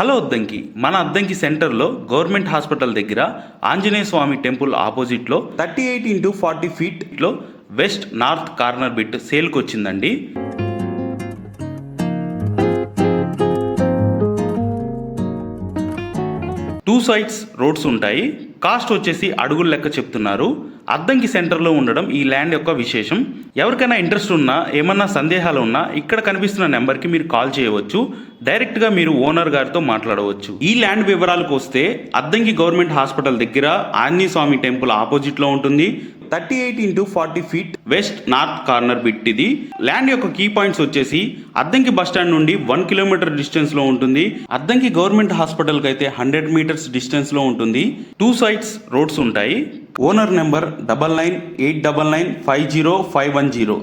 Hello Addanki. మన అద్దంకి సెంటర్లో government hospital దగ్గర ఆంజనేయ స్వామి టెంపుల్ ఆపోజిట్లో థర్టీ ఎయిట్ ఇంటూ ఫార్టీ ఫీట్లో వెస్ట్ నార్త్ కార్నర్ బిట్ సేల్కి వచ్చిందండి. టూ సైడ్స్ రోడ్స్ ఉంటాయి. కాస్ట్ వచ్చేసి అడుగుల లెక్క చెప్తున్నారు. అద్దంకి సెంటర్లో ఉండడం ఈ ల్యాండ్ యొక్క విశేషం. ఎవరికైనా ఇంట్రెస్ట్ ఉన్నా ఏమన్నా సందేహాలు ఉన్నా ఇక్కడ కనిపిస్తున్న నెంబర్కి మీరు కాల్ చేయవచ్చు. డైరెక్ట్గా మీరు ఓనర్ గారితో మాట్లాడవచ్చు. ఈ ల్యాండ్ వివరాలకు వస్తే అద్దంకి గవర్నమెంట్ హాస్పిటల్ దగ్గర ఆంజనేయస్వామి టెంపుల్ ఆపోజిట్లో ఉంటుంది. Thirty eight into forty feet west north corner bit ఇది ల్యాండ్ యొక్క కీ పాయింట్స్ వచ్చేసి అద్దంకి బస్ స్టాండ్ నుండి వన్ కిలోమీటర్ డిస్టెన్స్లో ఉంటుంది. అద్దంకి గవర్నమెంట్ హాస్పిటల్కి అయితే హండ్రెడ్ మీటర్స్ డిస్టెన్స్లో ఉంటుంది. టూ సైడ్స్ రోడ్స్ ఉంటాయి. Owner number double nine eight double nine five zero five one zero.